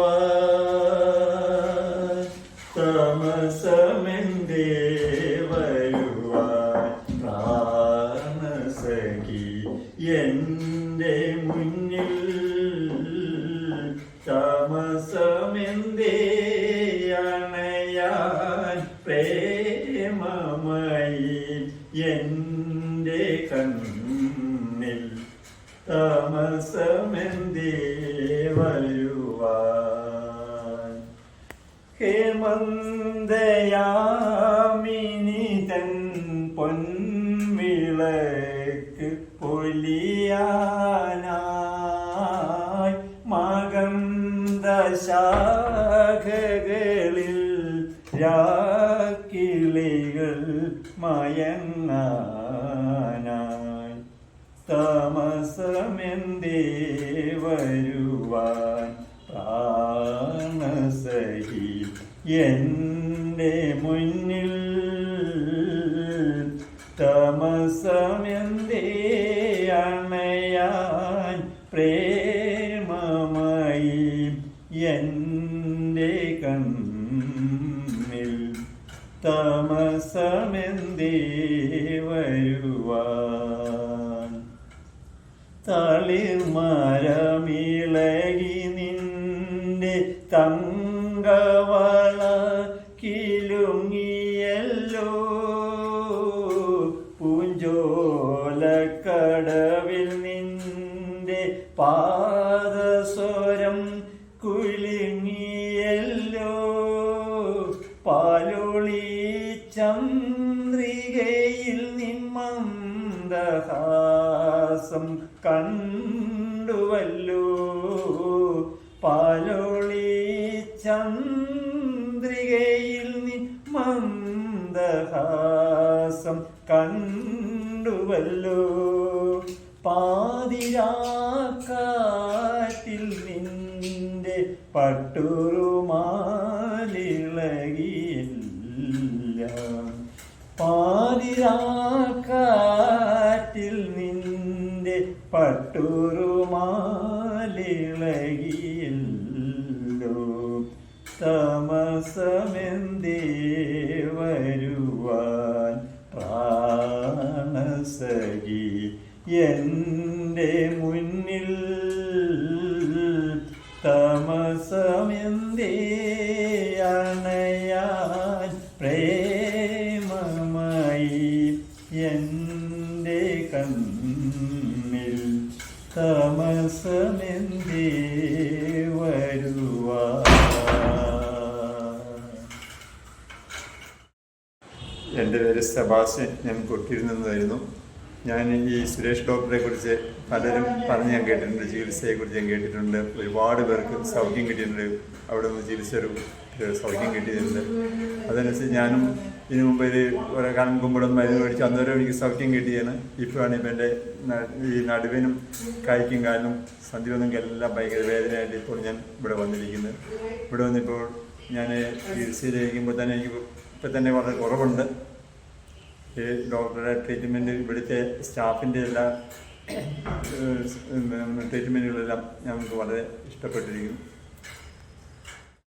വരുവാൻ താമസമെന്തേ വരുവാൻ പ്രാണസഖി എന്റെ മുന്നിൽ താമസമെന്തേ എന്റെ കണ്ണിൽ താമസമെന്തേ വരുവാൻ? ഹേമന്തയാമിനി തൻ പൊൻവിളക്ക് പൊലിയാനായി മകന്തശാഖകളിൽ മയങ്ങാനായി താമസമെന്തേ വരുവാൻ പ്രാണസഹി എന്റെ മുന്നിൽ താമസമെന്തേ താമസമെന്തേ വരുവാൻ? നിന്റെ തങ്കവള കിലുങ്ങിയല്ലോ പൂഞ്ചോലക്കടവിൽ നിന്റെ പാദസ്വരം കുലുങ്ങിയല്ലോ ചന്ദ്രികയിൽ നിമ്മന്ദഹാസം കണ്ടുവല്ലോ. പാലോളി ചന്ദ്രികയിൽ നിമ്മന്ദഹാസം കണ്ടുവല്ലോ. പാതിരാക്കാറ്റിൽ നിന്റെ പട്ടുറുമാലിളകിയില്ല പാതിരാക്കാറ്റിൽ നിന്റെ പട്ടുരുമാലിളകിയല്ലോ. തമസമെന്തേ വരുവാൻ പ്രാണസഖി എന്റെ മുന്നിൽ. തമസമെന്തേ അണയാൻ പ്രേമമായി തമസമെന്തേ വരുവാ? എന്റെ പേര് സെബാസ്റ്റ്യൻ. ഞാൻ കൊട്ടിയിൽ നിന്നായിരുന്നു. ഞാൻ ഈ സുരേഷ് ഡോക്ടറെ കുറിച്ച് പലരും പറഞ്ഞ് ഞാൻ കേട്ടിട്ടുണ്ട് ചികിത്സയെക്കുറിച്ച് ഞാൻ കേട്ടിട്ടുണ്ട്. ഒരുപാട് പേർക്ക് സൗഖ്യം കിട്ടിയിട്ടുണ്ട്. അവിടെ നിന്ന് ചികിത്സ ഒരു ഒരു സൗഖ്യം കിട്ടിയിട്ടുണ്ട്. അതനുസരിച്ച് ഞാനും ഇതിനു മുമ്പ് ഇത് കുറേ കാലം മുമ്പും മരുന്ന് മേടിച്ചു അന്നേരം എനിക്ക് സൗഖ്യം കിട്ടിയാണ് ഇപ്പോഴാണ് ഇപ്പം എന്റെ ഈ നടുവിനും കൈക്കും കാലിനും സന്ധിവൊന്നും എല്ലാം ഭയങ്കര വേദനയായിട്ട് ഇപ്പോൾ ഞാൻ ഇവിടെ വന്നിരിക്കുന്നത് ഇവിടെ വന്നിപ്പോൾ ഞാൻ ചികിത്സയിലിരിക്കുമ്പോൾ തന്നെ എനിക്ക് ഇപ്പം തന്നെ വളരെ കുറവുണ്ട്. ഈ ഡോക്ടറുടെ ട്രീറ്റ്മെന്റ് ഇവിടുത്തെ സ്റ്റാഫിന്റെ എല്ലാ ട്രീറ്റ്മെന്റുകളെല്ലാം ഞങ്ങൾക്ക് വളരെ ഇഷ്ടപ്പെട്ടിരിക്കുന്നു.